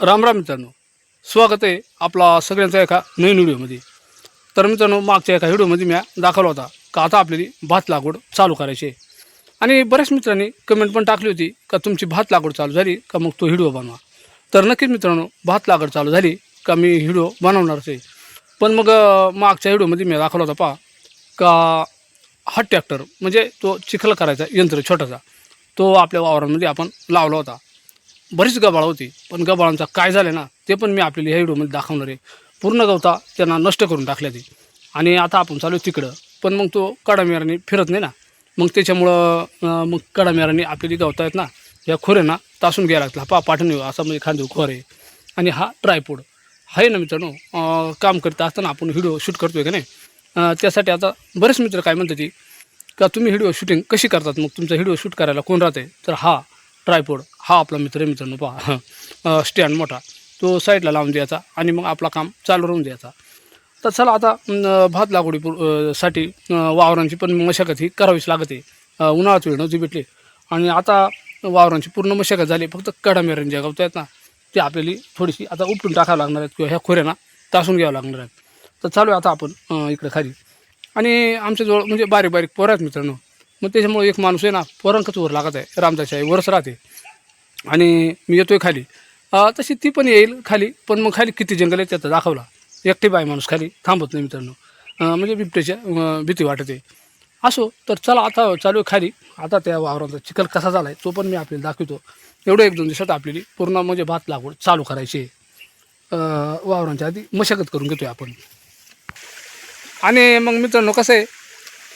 राम राम मित्रांनो. स्वागत आहे आपला सगळ्यांचा एका नवीन व्हिडिओमध्ये. तर मित्रांनो मागच्या एका व्हिडिओमध्ये मी दाखवला होता का आता आपल्याला भात लागवड चालू करायची आहे. आणि बऱ्याच मित्रांनी कमेंट पण टाकली होती का तुमची भात लागवड चालू झाली का मग तो व्हिडिओ बनवा. तर नक्कीच मित्रांनो भात लागवड चालू झाली का मी व्हिडिओ बनवणारच आहे. पण मग मागच्या व्हिडिओमध्ये मी दाखवला होता पहा का हा ट्रॅक्टर म्हणजे तो चिखल करायचा यंत्र छोटासा. तो आपल्या वावरांमध्ये आपण लावला होता. बरीच गबाळ होती. पण गबाळांचा काय झालं ना ते पण मी आपल्याला ह्या व्हिडिओमध्ये दाखवणार आहे. पूर्ण गवता त्यांना नष्ट करून टाकल्या ते. आणि आता आपण चालू आहे तिकडं. पण मग तो कडामेराने फिरत नाही ना. मग त्याच्यामुळं मग कडामेराने आपल्याला गवता आहेत ना या खोऱ्यांना तासून घ्यायला लागला. पा पाठवणे असा म्हणजे खांदेव खोर आहे. आणि हा ट्रायपोड. आहे ना मित्रांनो काम करत असताना आपण व्हिडिओ शूट करतो आहे का नाही? त्यासाठी आता बरेच मित्र काय म्हणतात की का तुम्ही व्हिडिओ शूटिंग कशी करतात? मग तुमचा व्हिडिओ शूट करायला कोण राहते तर हा ट्रायपोड. हा आपला मित्र आहे मित्रांनो पहा. स्टँड मोठा. तो साईडला लावून द्यायचा आणि मग आपला काम चालू राहून द्यायचा. तर चला आता भात लागवडी साठी वावरांची पण मशागत ही करावीच लागते. अं, उन्हाळ्यात वेळ नव्हती भेटली. आणि आता वावरांची पूर्ण मशागत झाली फक्त कडामेरण ज्या गावत आहेत ना ते आपल्याला थोडीशी आता उपटून टाकावं लागणार आहेत किंवा ह्या खोऱ्यांना तासून घ्यावं लागणार आहेत. तर चालू आहे आता आपण इकडं खाली. आणि आमच्याजवळ म्हणजे बारीक बारीक पोरं आहेत मित्रांनो. मग त्याच्यामुळे एक माणूस आहे ना पोरांकच वर लागत आहे. रामदाची आई वरच राहते. आणि मी येतोय खाली. तशी ती पण येईल खाली पण मग खाली किती जंगल आहे त्याचा दाखवला. एकटी बाय माणूस खाली. थांबत नाही मित्रांनो. म्हणजे बिबट्याच्या भीती वाटते. असो तर चला आता चालू आहे खाली. आता त्या वावराचा चिखल कसा झाला आहे तो पण मी आपल्याला दाखवतो. एवढं एक दोन दिवसात आपल्याला पूर्ण म्हणजे भात लागवड चालू करायची आहे. वावरांच्या आधी मशागत करून घेतोय आपण. आणि मग मित्रांनो कसं आहे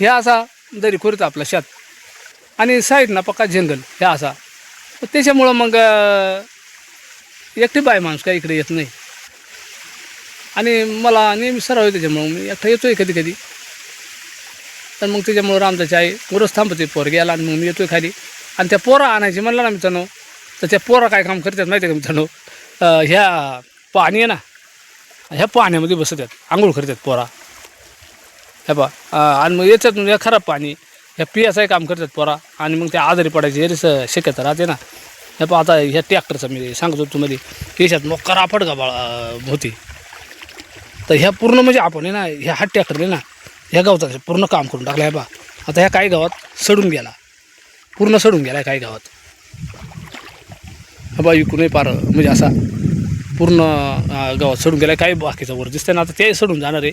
ह्या असा दरी खोरीत आपलं शेत. आणि साईडनं पक्का जंगल ह्या असा. त्याच्यामुळं मग एकटी बाय माणूस काय इकडे येत नाही. आणि मला नेहमी सराव आहे त्याच्यामुळं मी एकटा येतोय कधी कधी. तर मग त्याच्यामुळं रामदाची आई गुरस थांबते पोर गेला आणि मग मी येतोय खाली. आणि त्या पोरा आणायची म्हणलं ना मित्रांनो तर त्या पोरा काय काम करतात माहिती आहे का मित्रांनो? ह्या पाणी आहे ना ह्या पाण्यामध्ये बसत आहेत आंघोळ करतात पोरा. हे पा आणि मग याच्यातून हे म्हणजे खराब पाणी. ह्या पियाचंही काम करतात पोरा. आणि मग त्या आजारी पडायची हेच शक्यता राहते ना. हे पा आता ह्या ट्रॅक्टरचं मी सांगतो तुम्हाला. याच्यात मग आपट का बाळा होती. तर ह्या पूर्ण म्हणजे आपण आहे ना ह्या हा ट्रॅक्टर ना ह्या गावचा पूर्ण काम करून टाकलं आहे पा आता ह्या काही गावात सडून गेला. पूर्ण सडून गेला काही गावात. हा बा नाही पार म्हणजे असा पूर्ण गावात सडून गेला काही बाकीचा वर दिसतंय ना आता ते सडून जाणार आहे.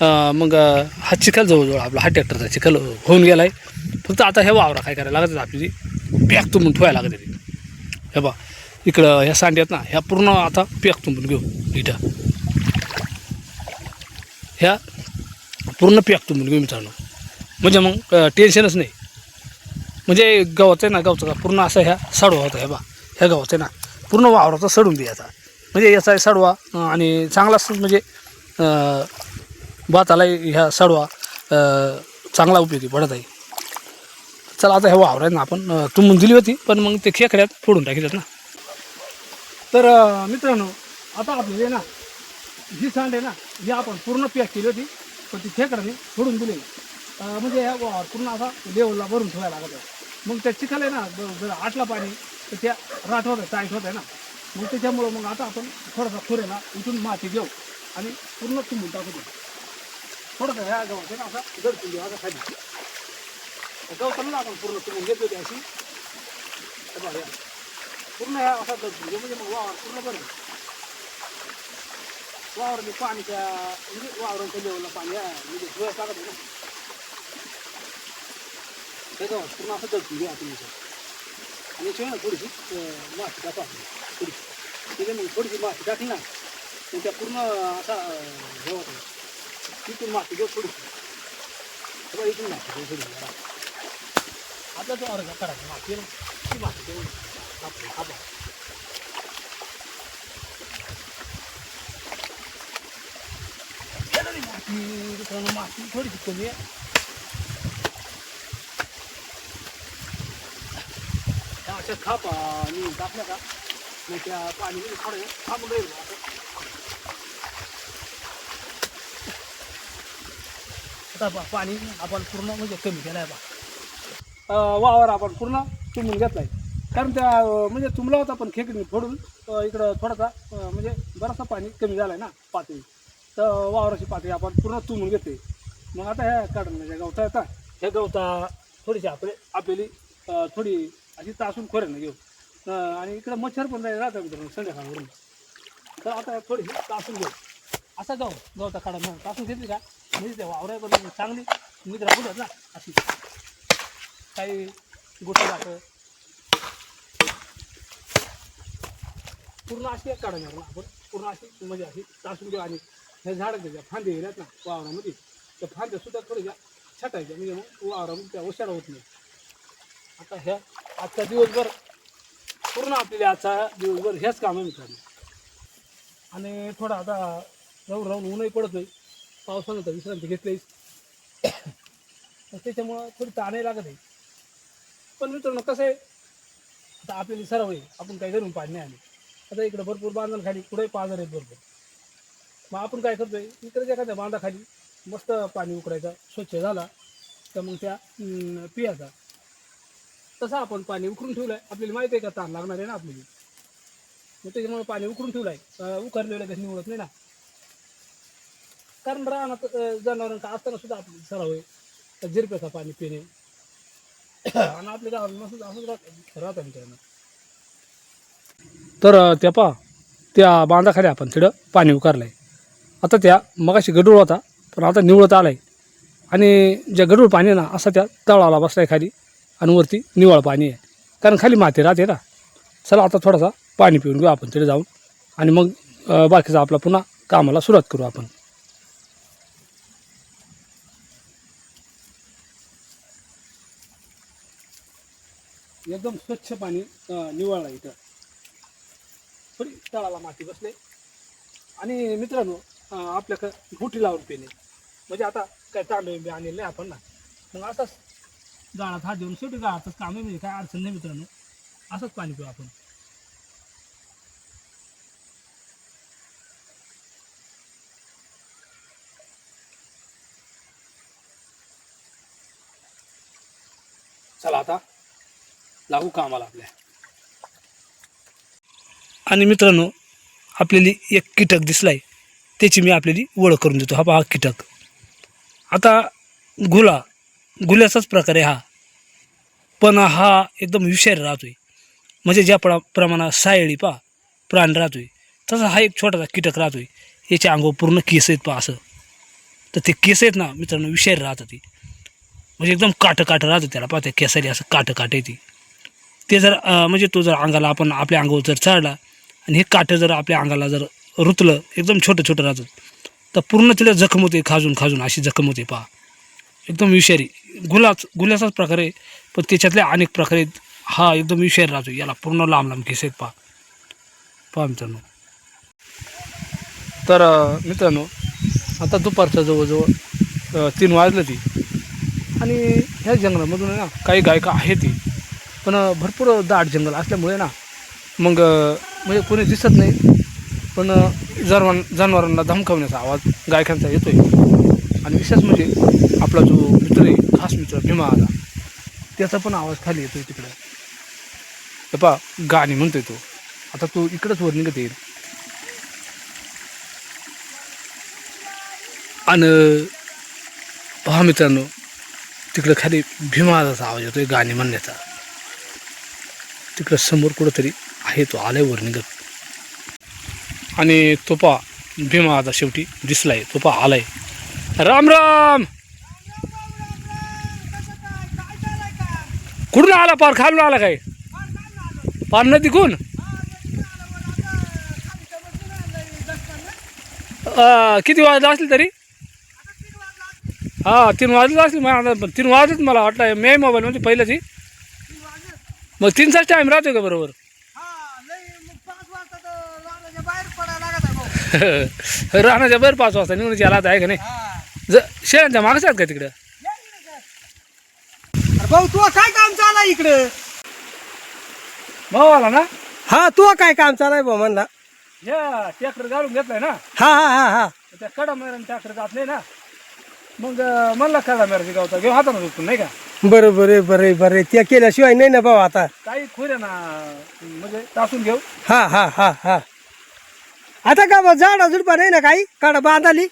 मग हा चिखल जवळजवळ आपला हा ट्रॅक्टरचा चिखल होऊन गेला आहे फक्त आता हे वावरा काय करायला लागत आपली पॅक तुंबून ठेवायला लागत आहे हे बा इकडं ह्या सांड्यात ना ह्या पूर्ण आता पॅक तुंबून घेऊ इथं. ह्या पूर्ण पॅक तुंबून घेऊ मित्रांनो. म्हणजे मग टेन्शनच नाही. म्हणजे गवत आहे ना गवताचा पूर्ण असा ह्या साडवा होता हे बा ह्या गवत आहे ना पूर्ण वावराचा सडून दे आता. म्हणजे याचा सडवा आणि चांगलाच म्हणजे भाताला ह्या सडवा चांगला उपयोगी पडत आहे. चला आता हे वावर आहे ना आपण तुंबून दिली होती पण मग ते खेकड्यात फोडून टाकतात ना. तर मित्रांनो आता आपल्याला ना जी सांड आहे ना ही आपण पूर्ण पॅक केली होती पण ती खेकडाने फोडून दिली. म्हणजे ह्या वावर पूर्ण असा लेवलला भरून ठेवायला लागत आहे. मग त्या चिखल आहे ना जर आटला पाणी तर त्या राठ होत आहे टाईट होत आहे ना. मग त्याच्यामुळं मग आता आपण थोडासा खुरेला ना इथून माती घेऊ आणि पूर्ण तुंबून टाकू देऊ. थोडंसं ह्या गवत आहे ना असा दडपून देऊ असा खाली. गवताला आपण पूर्ण तुम्ही घेतो ते अशी. हे बघा, हे. पूर्ण ह्या असा दडपून घेऊ म्हणजे मग वावर पूर्ण बरं वावर मी पाणी त्या म्हणजे वावरांच्या लेवलला पाणी आहे म्हणजे डोळ्यात टाकत आहे ना. ते गवत पूर्ण असं दडपून घ्या तुम्ही आणि याच्यावर ना थोडीशी माती टाकू टाका थोडीशी. त्याच्या मग थोडीशी माती टाकली ना त्या पूर्ण असा अं, हे होतं इथून माती घेऊ थोडीशी हे बघा, इथून माती घेऊ थोडीशी जरा. आता जो अर्धा करायचा माती आहे ना ती माती घेऊन आपण आपण त्याला नाही माती मित्रांनो, माती थोडीशी कमी आहे त्या अशा खापा आणि टाकल्या का मग त्या पाणी थोडं थांबून राहील असं आता पाणी आपण पूर्ण म्हणजे कमी केलं आहे बा वावर आपण पूर्ण तुंबून आहे कारण त्या म्हणजे तुंबला होता पण खेकडीने फोडून इकडं थोडासा म्हणजे बराचसा पाणी कमी झाला आहे ना पातळी. तर वावराची पातळी आपण पूर्ण तुंबून घेते मग आता ह्या काढण्याच्या म्हणजे गवता येतात ह्या गवता थोडीशी आपले आपली थोडी अशी तासून खोऱ्यानं घेऊ. आणि इकडं मच्छर पण राहतात मित्रांनो संध्याकाळवरून. तर आता थोडीशी तासून घेऊ. असा जाऊ गवता काढा मग तासून घेतली का? म्हणजे ते वावराय पण चांगली मित्र बुडत ना अशी. काही गोष्ट जातं. पूर्ण अशी एक काढणार ना आपण. पूर्ण अशी म्हणजे अशी तासून घेऊ आणि हे झाडं ज्या फांदे गेल्यात ना वावरामध्ये. त्या फांद्या सुद्धा थोड्या छटायच्या म्हणजे मग वावरामध्ये त्या ओशाडा होत नाही. आता ह्या आजचा दिवसभर पूर्ण आपल्याला आजचा दिवसभर हेच कामं मित्रांनो. आणि थोडा आता राहून राहून ऊनही पडतोय. पावसानं तर विश्रांती घेतलीच. तर त्याच्यामुळं थोडी ताणही लागत आहे. पण मित्रांनो कसं आहे आता आपल्याला सराव आहे आपण काही घरून पाणी नाही आले आता इकडं भरपूर बांधण खाली कुठेही पाजर आहेत भरपूर. मग आपण काय करतोय इकडे एखाद्या बांधाखाली मस्त पाणी उकडायचा स्वच्छ झाला तर मग त्या पियाचा. तसं आपण पाणी उकरून ठेवलं आहे आपल्याला माहिती आहे का ताण लागणार आहे ना आपल्याला. मग त्याच्यामुळे पाणी उकरून ठेवलं आहे उकरलेलं काही निवडत नाही ना. कारण रानात जनावरांचा असताना सुद्धा आपली सराव आहे. जिरप्याचा पाणी पिणे. आणि आपल्या गावात मस्त असंच राहत राहतं तर त्या पा त्या बांधाखाली आपण तिथं पाणी उकारलं आहे आता त्या मगाशी गडूळ होता पण आता निवळत आला आहे आणि ज्या गडूळ पाणी आहे ना असा त्या तळाला बसला आहे खाली. आणि वरती निवळ पाणी आहे. कारण खाली माती राहते ना. चला आता थोडासा पाणी पिऊन घेऊ आपण तिथे जाऊन. आणि मग बाकीचा आपला पुन्हा कामाला सुरुवात करू आपण. एकदम स्वच्छ पाणी अं, निवळलं इथं. थोडी तळाला माती बसले. आणि मित्रांनो आपल्याकडं गुटी लावून पिणे म्हणजे आता काय तांदूळ बी आणले नाही आपण ना. मग असंच गाळात हात देऊन शेवटी गाळातच काम आहे म्हणजे काय अडचण नाही मित्रांनो. असंच पाणी पिऊ आपण. चला आता. लागू कामाला आपल्या. आणि मित्रांनो आपल्याली एक कीटक दिसलाय त्याची मी आपल्याला ओळख करून देतो. हा पहा कीटक. आता गुला गुल्याचाच प्रकार आहे हा. पण हा एकदम विषारी राहतोय. म्हणजे ज्या प्रा प्रमाणात सायळी पा प्राण राहतोय तसा हा एक छोटासा कीटक राहतोय. याच्या अंगावर पूर्ण केस आहेत पा असं. तर ते केस आहेत ना मित्रांनो विषारी राहतं ती. म्हणजे एकदम काटं काटं राहतं त्याला पहा त्या केसारी असं काटं काटं आहे ते जर म्हणजे तो जर अंगाला आपण आपल्या अंगावर जर चढला आणि हे काठं जर आपल्या अंगाला जर रुतलं एकदम छोटं छोटं राहतं तर पूर्ण तिला जखम होते खाजून खाजून अशी जखम होते पहा. एकदम विषारी. गुलाच गुलाचाच प्रकार आहे पण त्याच्यातल्या अनेक प्रकार आहेत हा एकदम विषारी राहतो. याला पूर्ण लांब लांब केस आहेत पहा. पहा मित्रांनो. तर मित्रांनो आता दुपारचं जवळजवळ तीन वाजलं ती. आणि ह्या जंगलामधून आहे ना काही गायका आहे ती. पण भरपूर दाट जंगल असल्यामुळे ना मग म्हणजे कोणी दिसत नाही. पण अं, जनावर जनावरांना धमकावण्याचा आवाज गायकांचा येतो आहे आणि विशेष म्हणजे आपला जो मित्र आहे खास मित्र भीमा आला त्याचा पण आवाज खाली येतो आहे तिकडं. हे पा गाणी म्हणतोय तो. आता तो इकडंच वर निघत येईल. आणि पहा मित्रांनो तिकडं खाली भीमाचा आवाज येतोय गाणी म्हणण्याचा. तिकडं समोर कुठंतरी आहे तो आलाय वर निघत. आणि तोपा भीमा आता शेवटी दिसलाय. तोपा आलाय. राम राम! कुठून आला पार? खालून आला काय? पार नदी कोण किती वाजले असले तरी? हा तीन वाजलं असले. मला तीन वाजत मला वाटलं. मे मोबाईल म्हणजे पहिल्याची. मग तीनचाच टाईम राहतो का बरोबर? राहण्याच्या बरं पाच वाजता निघून याला आता आहे का नाही? शेळ्यांच्या मागच आहेत का तिकडं? भाऊ तू काय काम चालाय इकडं? भाऊ आला ना? हा तू काय काम चालाय भाऊ म्हणला. या ट्रॅक्टर घालून घेतलाय ना? हा हा हा हा. त्या कडा मैदान ट्रॅक्टर घातले ना? मग अं, म्हणला खरा मेराची गावचा. घेऊ हातानं झोपून नाही का? बरं बरं बरं बरं त्या केल्याशिवाय नाही ना भाऊ आता. काही खोऱ्या ना म्हणजे टासून घेऊ. हा हा हा हा. आता का बा झाडा झुडपा नाही ना काही? काढा बांधाली?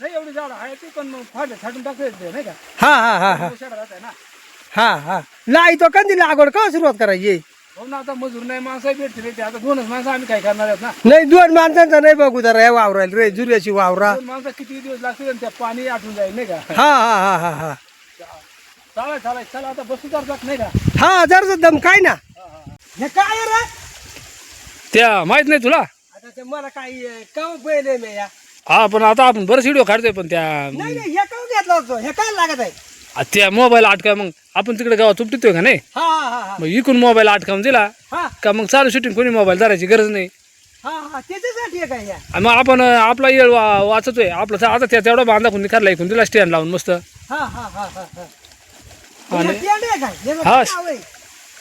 नाही एवढी झाड आहे ती पण फाटले छाटून टाकते नाही का? हा हा हा हा. शेडा राहत आहे ना. हा हा. लाई तो कंदी लागवड का सुरुवात करायची? हो ना आता मजूर नाही माणसं भेटते ते आता दोनच माणसं आम्ही काय करणार आहेत ना? नाही दोन माणसांचा नाही बघू जरा वावरायला रे जुऱ्याची वावरा. दोन माणसं किती दिवस लागतील आणि त्या पाणी आटून जाईल नाही का? हा हा हा हा हा. चालाय चालाय चला आता बसू जात नाही का? हा जरा दम काय ना? हे काय आहे रे? त्या माहीत नाही तुला? आता ते मला काही काव पहिले मी या हा पण आता आपण बरेच व्हिडिओ काढतोय पण त्या नाही नाही हे काव घेतला होतो हे काय लागत आहे? त्या मोबाईल अटका मग आपण तिकडे गावात उपटितोय का नाही? हा हा हा हा. मग इकून मोबाईल अटकावून दिला हा. का मग चालू शूटिंग कोणी मोबाईल धरायची गरज नाही? हा हा त्याच्यासाठी आहे काय या? आणि मग आपण आपला येळ वा- वाचतोय. आपलं आता त्या तेवढा बांधा कोणी निघाला इकून दिला स्टँड लावून मस्त. हा हा हा हा हा. आणि- हे stand आहे काय हा. नाव आहे.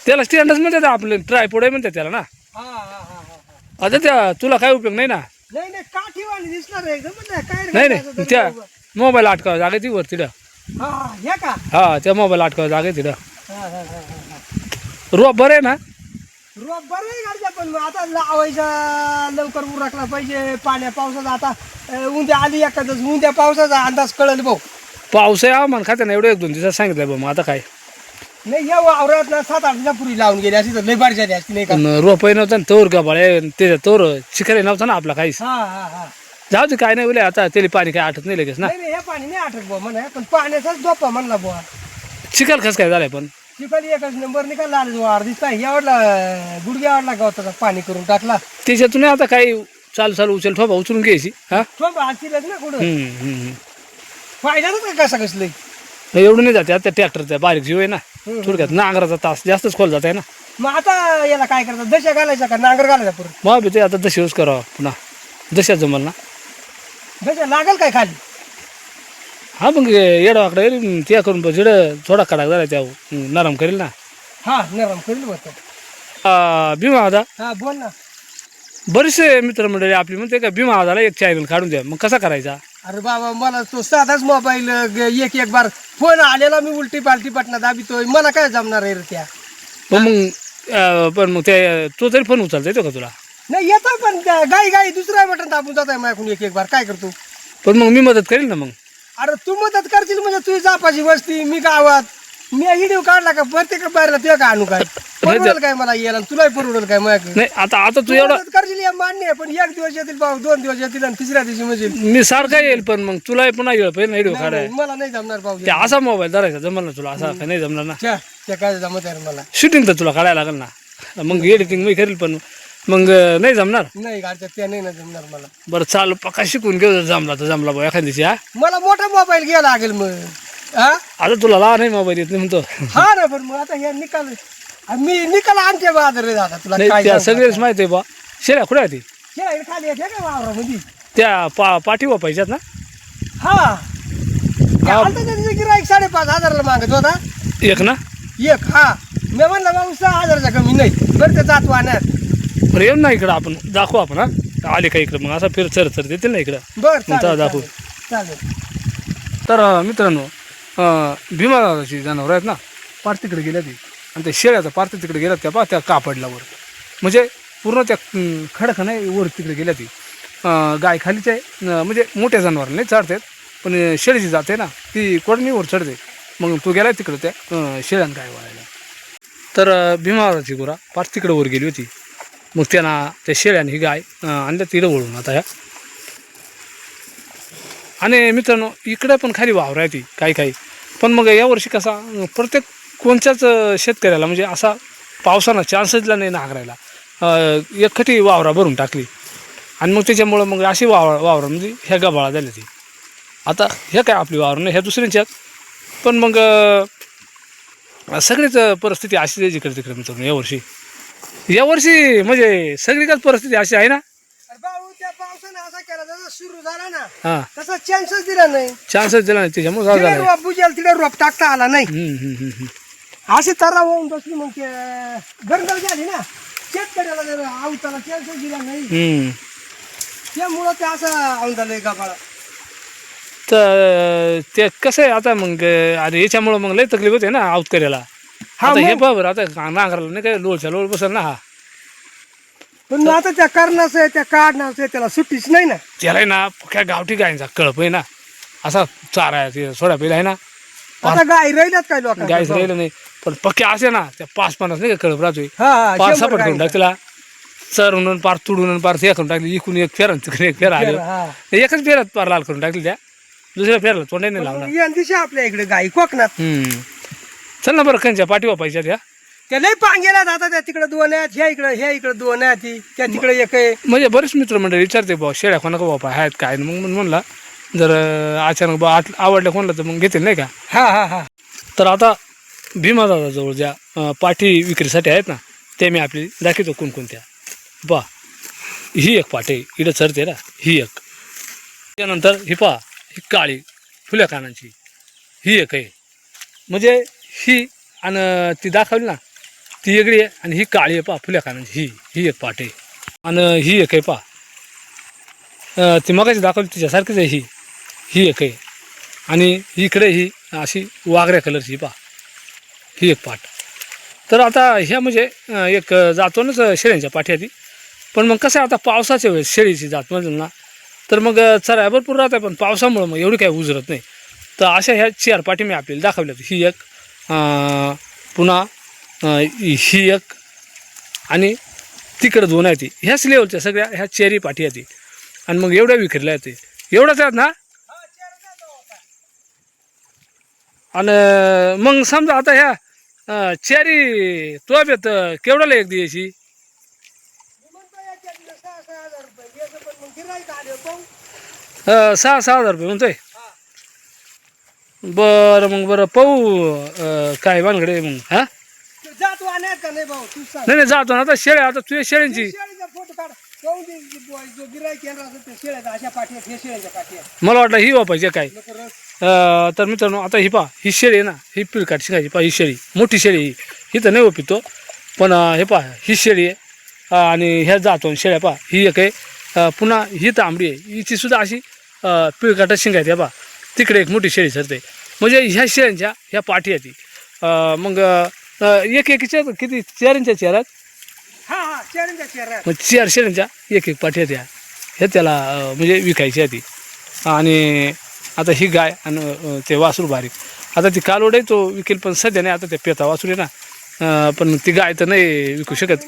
त्याला स्टँडच म्हणतात आपले ट्रायपोड म्हणतात त्याला ना. हा हा हा हा हा. आता त्या तुला काय उपयोग नाही ना? नाही नाही काठीवाणी दिसणार आहे एकदम म्हणजे काय रे नाही काय नाही. असं त्या मोबाईल अटकावं जागे ती वर तिथं. हा का? त्या मोबाईल अटकावं जागे तिथं. रोप बरं आहे ना? रोप बरं आहे गाडीचा पण आता लावायचा लवकर उरकला पाहिजे. पाण्या पावसाचा आता उद्या आली एखादच उद्या पावसाचा अंदाज कळल भाऊ. पाऊस आहे हवामान खात्यानं एवढं एक दोन दिवसात सांगितलं बा मग आता काय? नाही या वावरात ना सात आठ दिवसापूर्वी लावून गेली अशी तर लय बारी झाली असती नाही का? रोपही नव्हतं ना तोर गबाळे त्याच्या तोर चिखले नव्हतं ना आपला काहीच. हा हा हा. जाऊ दे काय नाही बोले आता त्याला पाणी काय आटत नाही लगेच ना. नाही नाही हे पाणी नाही आठक बुवा म्हणा पण पाण्याचाच झोपा म्हणला बुवा. चिखल कस काय झालंय पण? तिकडे एकच नंबर निकाल लाल वार दिसता यावडला गुडघ्या आवडला गवताचा पाणी करून टाकला. त्याच्यातून आता काही चालू चालू उचल ठोबा उचलून घ्यायची हा? तो आचीलच ना कुठं? हम्म, हम्म, फायदाच का कसा कसलं. एवढं नाही जाते आता ट्रॅक्टरचा बारीक जीव आहे ना. थोडक्यात नांगराचा तास जास्तच खोल जात आहे ना. मग आता याला काय करतात दशा घालायचा का नांगर घालायचा परत मग बी ते आता दशी यूज करावा पुन्हा. दशा जमल ना. लागल काय खाली? हा मग येडावाकडे ते करून जिड थोडा कडा झाला त्या नरम करेल ना. हा नरम करील बघतो आ, भीमा आदा हा बोल ना. बरेचसे मित्रमंडळी आपली म्हणते का भीमा आदाला एक चॅनल काढून द्या मग कसा करायचा? अरे बाबा मला तो साधाच मोबाईल एक एक बार फोन आलेला मी उलटी पालटी पटना दाबितोय मला काय जमणार आहे रे त्या? पण मग अं, पण मग ते तो तरी फोन उचलता येतो का तुला? नाही येतो पण गाई गाई दुसऱ्या बटन दाबून जात आहे माझ्याकडून एक एक बार. काय करतो? पण मग मी मदत करेल ना मग. अरे तू मदत करशील म्हणजे तुझी जापाची वस्ती मी गावात. मी व्हिडिओ काढला का प्रत्येक बाहेरला ते का आणू काय? परवडेल काय मला यायला? तुलाही परवडेल काय माझ्याकडे नाही आता आता तू एवढा मदत करशील मान्य आहे पण एक दिवस येतील भाऊ दोन दिवस येतील आणि तिसऱ्या दिवशी म्हणजे मी सारखा येईल पण मग तुला पुन्हा येईल पाहिजे व्हिडिओ काढाय मला नाही जमणार भाऊ. ते असा मोबाईल धरायचा जमल ना तुला असा नाही जमणार ना. त्या त्या काय जमत आहे रे मला? शूटिंग तर तुला काढायला लागेल ना. मग एडिटिंग मी करेल पण मग नाही जमणार? नाही गाडच्या त्या नाही ना जमणार मला. बरं चाल पक्का शिकून घेऊ जर जमला तर जमला भाऊ एखाद दिवशी हा? मला मोठा मोबाईल घ्यायला लागेल मग. हा? आता तुला लहान नाही मोबाईल येत नाही म्हणतो. हा ना पण मग आता हे निकाल आ, मी निकाल आणते बहादर रे दादा तुला नाही काय त्या सांगू सगळेच माहिती आहे बा. शेऱ्या कुठे आहे ती आता? हे खाली येते का वावरामध्ये? त्या पा पाठी वापायच्यात ना? हा. गिराईक साडेपाच हजारला मागत होता. एक ना? एक हा. मी म्हणलं भाऊ सहा हजारचा कमी नाही बरं ते जात वाहणार. येऊन ना इकडं आपण. दाखवू आपण हा? आले का इकडं? मग असं फिर चर चर देतील ना इकडं? बर मग चालेल दाखवू. चालेल. तर अं, मित्रांनो अं, भीमादाची जनावरं आहेत ना? पार तिकडे गेल्या ती. आणि त्या शेळ्याचा पार ते तिकडे गेल्या त्या पा त्या कापडला वर. म्हणजे पूर्ण त्या अं, खडखं नाही वर तिकडे गेल्या ती. अं, गाय खालीच आहे. अं, म्हणजे मोठ्या जनावरांना नाही चढतात पण अं, शेळीची जाते ना ती कोडणीवर चढते. मग तू गेला तिकडे त्या अं, शेळ्यान गाय वळायला तर अं, भीमावराची गोरा पार तिकडे वर गेली होती. मग त्यांना त्या शेळ्याने ही गाय आणल्या तिकडे वळून आता ह्या आणि मित्रांनो इकडं पण खाली वावर आहे ती काही काही पण मग यावर्षी कसा प्रत्येक कोणत्याच शेतकऱ्याला म्हणजे असा पावसानं चान्सच दिला नाही नांगरायला एकखटी वावरा भरून टाकली आणि मग त्याच्यामुळं मग अशी वावर वावर म्हणजे ह्या गबाळा झाल्या ती आता ह्या काय आपली वावर नाही ह्या दुसऱ्यांच्यात पण मग सगळीच परिस्थिती अशी जिकडे तिकडे मित्रांनो यावर्षी यावर्षी म्हणजे सगळीकडे परिस्थिती अशी आहे ना? त्या पावसाने असा केला जसा सुरू झाला ना हां. तसा चान्सच दिला नाही. चान्सच दिला नाही त्याच्यामुळे झालं झालं. रोप बुजेल तिकडे रोप टाकता आला नाही. हम्म, हम्म, हम्म, हम्म. अशी तरा होऊन बसली मग ते गरगल झाली ना. शेतकऱ्याला जर आवताला चान्सच दिला नाही. हम्म. त्यामुळं ते असं आवून झालंय गबाळा. तर ते कसं आहे आता मग अरे याच्यामुळं मग लय तकलीफ होते ना आऊत करायला हा आता हे मग. बरोबर आता नांगराला नाही काय लोळच्या लोळ बसल ना हा. पण मग आता त्या करण्याचं आहे त्या काढण्याचं आहे त्याला सुट्टीच नाही ना? त्याला ना काय गावठी गायचा कळप आहे ना? असा चारा ते सोडा पहिला आहे ना? आता गाय राहिल्यात काय लोक गायच राहिलं नाही. पण पक्के असे ना त्या पाच पन्नास नाही का कळप राहतोय? हा हा पाच शंभर सपाट करून गाई. टाक तिला पार तुडून आणि पार हे करून टाकली इकून एक फेरा आणि तिकडे एक फेरा आले. हा. एकच फेऱ्यात पार लाल करून टाकली त्या दुसऱ्या फेराला तोंडे नाही लावणार. या दिवशी आपल्या इकडे गाई कोकणात. हम्म. चल ना बरं कंच्या पाठी वापायच्या त्या त्या लय पांगेला आता त्या तिकडे दोन आहेत ह्या इकडे ह्या इकडे दोन आहेत ती त्या तिकडे एक आहे. म्हणजे बरेच मित्र मंडळी विचारते भाऊ शेळ्या कोणाका बापा आहेत काय? मग म्हणून म्हणला जर अचानक बा आट- आवडल्या कोणाला तर मग घेतील नाही का? हा हा हा. तर आता भीमादादाजवळ ज्या अं, पाठी विक्रीसाठी आहेत ना ते मी आपली दाखवतो कोणकोणत्या. पा ही एक पाठी इकडं चरते ना ही एक. त्यानंतर ही पा ही काळी फुल्या कानांची ही एक आहे. म्हणजे ही आणि ती दाखवली ना ती वेगळी आहे आणि ही काळी आहे पा फुल्या कानाची ही ही एक पाठ आहे. आणि ही एक आहे पा ती मगाची दाखवली तिच्यासारखीच आहे ही. ही एक आहे. आणि इकडे ही अशी वागऱ्या कलरची पा ही एक पाठ तर आता ह्या म्हणजे एक जातोनच शेळ्यांच्या पाठी आधी पण मग कसं आहे आता पावसाच्या वेळेस शेळीची जात म्हणजे ना तर मग चरा भरपूर राहत आहे पण पावसामुळं मग एवढी काही उजरत नाही. तर अशा ह्या चार पाठी मी आपल्याला दाखवल्या ही एक पुन्हा ही एक आणि तिकडं दोन आहे ती. ह्याच लेवलच्या सगळ्या ह्या चेरी पाठी आहे ती. आणि मग एवढ्या विखरल्या ते. एवढंच आहेत ना? आणि मग समजा आता ह्या चेरी तो येत केवढ्याला एक द्यायची सहा सहा हजार रुपये म्हणतोय. बरं मग बरं. पाहू काय भानगडे मग हा? जात का नाही भाऊ? तू सांग. नाही नाही जातो ना. आता शेळ्या आता तुझ्या शेळ्यांची. शेळीचा फोटो काढ. पाहून दे जो गिराईक येणार असेल ते शेळ्याचा अशा पाठी आहेत हे शेळ्याच्या पाठी आहेत मला वाटलं ही वापायची काय. नको रस. अं, तर मित्रांनो आता ही पा ही शेळी आहे ना ही पिळकाट शिकायची पा ही शेळी मोठी शेळी ही ही. तर नाही ओपितो पण अं, हे पा ही शेळी आहे. अं, आणि ह्या जातो शेळ्या पा ही एक आहे. अं, पुन्हा ही तांबडी आहे. हिची सुद्धा अशी अं, पिळकाटात शिंगायची पा तिकडे एक मोठी शेळी सरते. म्हणजे ह्या शेळ्यांच्या ह्या पाठी आहे ती अं, मग एक एकीच्या किती? चारींच्या चेहऱ्यात हा हा मग चार शेळ्यांच्या एक एक पाठी आहेत ह्या हे त्याला म्हणजे विकायची आहे ती. आणि आता ही गाय आणि ते वासरू बारीक. आता ती कालोड आहे तो विकेल पण सध्या नाही. आता ते पेता वासरू आहे ना. पण ती गाय तर नाही विकू शकत.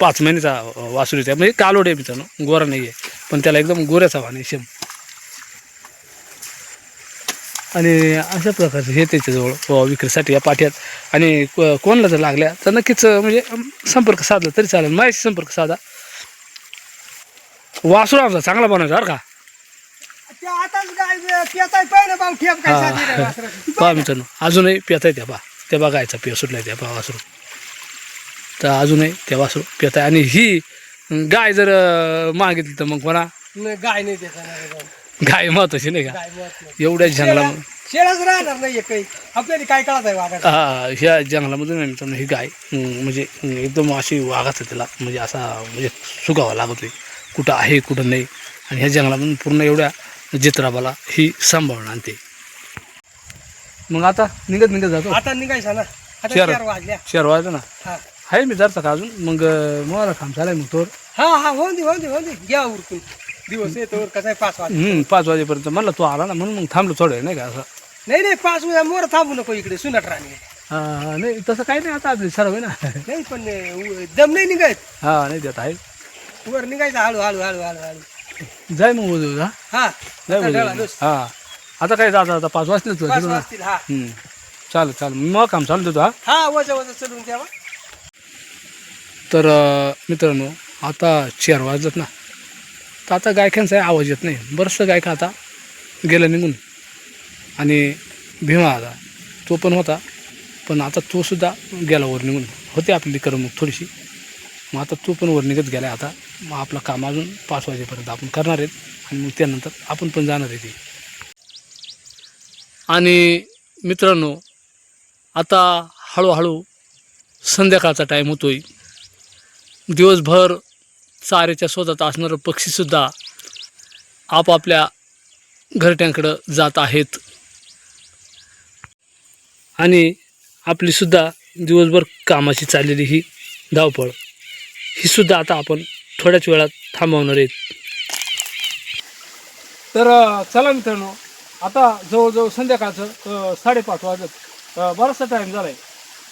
पाच महिन्याचा वासरू आहे म्हणजे कालोड आहे मित्रांनो गोरा नाही आहे पण त्याला एकदम गोऱ्याचा वाण आहे शेम. आणि अशा प्रकारचे हे त्याच्याजवळ विक्रीसाठी या पाठ्यात. आणि कोणाला जर लागल्या तर नक्कीच म्हणजे संपर्क साधला तरी चालेल. माझ्याशी संपर्क साधा. वासरू आमचा चांगला बनवायचा बरं का? पेताय. पहा मित्रांनो अजूनही पिता त्या बा त्या बा गायचा पिया सुटलाय त्या बा वासरू तर अजूनही त्या वासरू पिता आणि ही गाय जर मागितली तर मग कोणा गाय नाही. गाय महत्वाची नाही का. एवढ्या जंगला शेळ्याच राहणार नाही काही आपल्याला काय कळत आहे हा ह्या जंगलामधून आहे मित्रांनो ही गाय अं, म्हणजे अं, एकदम अशी वाघाचं त्याला म्हणजे असा म्हणजे सुगावा लागतोय. कुठं आहे कुठं नाही. आणि ह्या जंगलामधून पूर्ण एवढ्या जित्राबाला ही सांभाळून आणते. मग आता निघत निघत जातो. आता निघायचा ना? आता चार. चार वाजल्या. शहर व्हायचं ना? हा. आहे मी जाता का अजून? मग अं, मला काम चालाय मग तोर हा हा होऊन दे होऊन दे होऊन दे. घ्या उरकून. दिवस येतो कसं पाच वाजता हम्म, पाच वाजेपर्यंत. म्हणलं तू आला ना म्हणून मग थांबलो थोडं वेळ, नाही का असं? नाही नाही पाच वाजता मोर थांबू नको इकडे सुनट राणी. हा, हा, नाही तसं काही नाही आता आपली सर्व आहे ना. नाही पण उ- दम नाही निघायत हा नाही देत आहे. वर निघायचं हळू हळू हळू हळू हळू. जाय मग उद्या हा हा जाय आता उद्या ढळा नुस. हा. आता काय जाता आता पाच वाजले तुला पाच वाजतील हा. चालेल चालेल. मग काम चालू देतो हा. हा वजा वजा चलून द्यावा तर अं, मित्रांनो आता चार वाजत ना. तर आता गायकांचा आवाज येत नाही. बरंचसं गायका आता गेलं निघून. आणि भीमा आता तो पण होता. पण आता तो सुद्धा गेला वर निघून. होते आपली करमणूक थोडीशी. मग आता तो पण वर निघत गेला आता. मग आपलं काम अजून पाच वाजेपर्यंत आपण करणार आहेत. आणि मग त्यानंतर आपण पण जाणार आहे ते. आणि मित्रांनो आता हळूहळू संध्याकाळचा टाईम होतो आहे दिवसभर चाऱ्याच्या शोधात असणारं पक्षीसुद्धा आपापल्या घरट्यांकडं जात आहेत. आणि आपली सुद्धा दिवसभर कामाची चाललेली ही धावपळ ही सुद्धा आता आपण थोड्याच वेळात थांबवणार आहेत. तर चला मित्रांनो आता जवळजवळ संध्याकाळचं साडेपाच वाजत बराचसा टाईम झाला आहे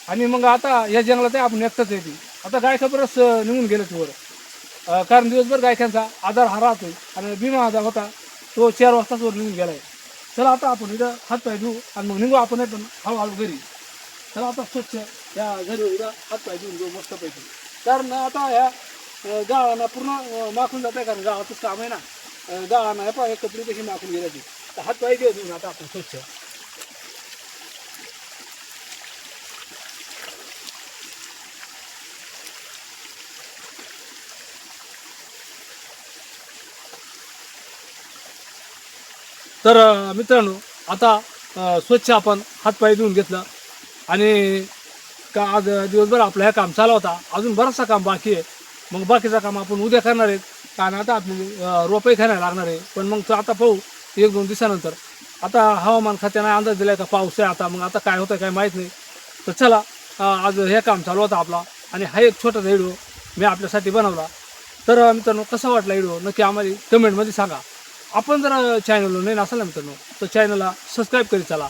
आणि मग आता या जंगलात आहे आपण एकटाच येते आता गायका बरंच निघून गेलं वर कारण दिवसभर गायकांचा आधार हा राहतो आणि भीमा आधार होता तो चार वाजताच वर निघून गेलाय. चला आता आपण इथं हात पाय धुवू आणि मग निघू आपण पण हळूहळू घरी. चला आता स्वच्छ या घरी उद्या हात पाय धुवून घेऊ मस्तपैकी. कारण आता ह्या गाळांना पूर्ण माखून जात आहे कारण गाळाचंच काम आहे ना. गाळांना हे पहा कपडे कशी माखून गेल्या ती तर हात पाय घेऊ आता आपण स्वच्छ. तर मित्रांनो आता स्वच्छ आपण हातपाय धुवून घेतलं आणि का आज दिवसभर आपलं हे काम चालू होता. अजून बरंचसं काम बाकी आहे. मग बाकीचं काम आपण उद्या करणार आहेत. कारण आता आपली रोपही खायला लागणार आहे. पण मग तो आता पाहू एक दोन दिवसानंतर. आता हवामान खात्याने अंदाज दिलाय का पाऊस आहे आता. मग आता काय होतं काय माहीत नाही. तर चला आज हे काम चालू होतं आपला. आणि हा एक छोटासा व्हिडिओ मी आपल्यासाठी बनवला. तर मित्रांनो कसा वाटला व्हिडिओ? नक्की आम्हाला कमेंटमध्ये सांगा. आपण जर चॅनलवर नाही असाल ना मित्रांनो तर चॅनलला सबस्क्राईब करीत चला.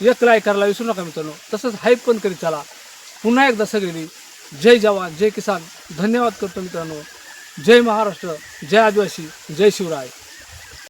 एक लाईक करायला विसरू नका मित्रांनो तसंच हाईप पण करीत चला. पुन्हा एकदा सगळी जय जवान जय किसान. धन्यवाद करतो मित्रांनो. जय महाराष्ट्र जय आदिवासी जय शिवराय.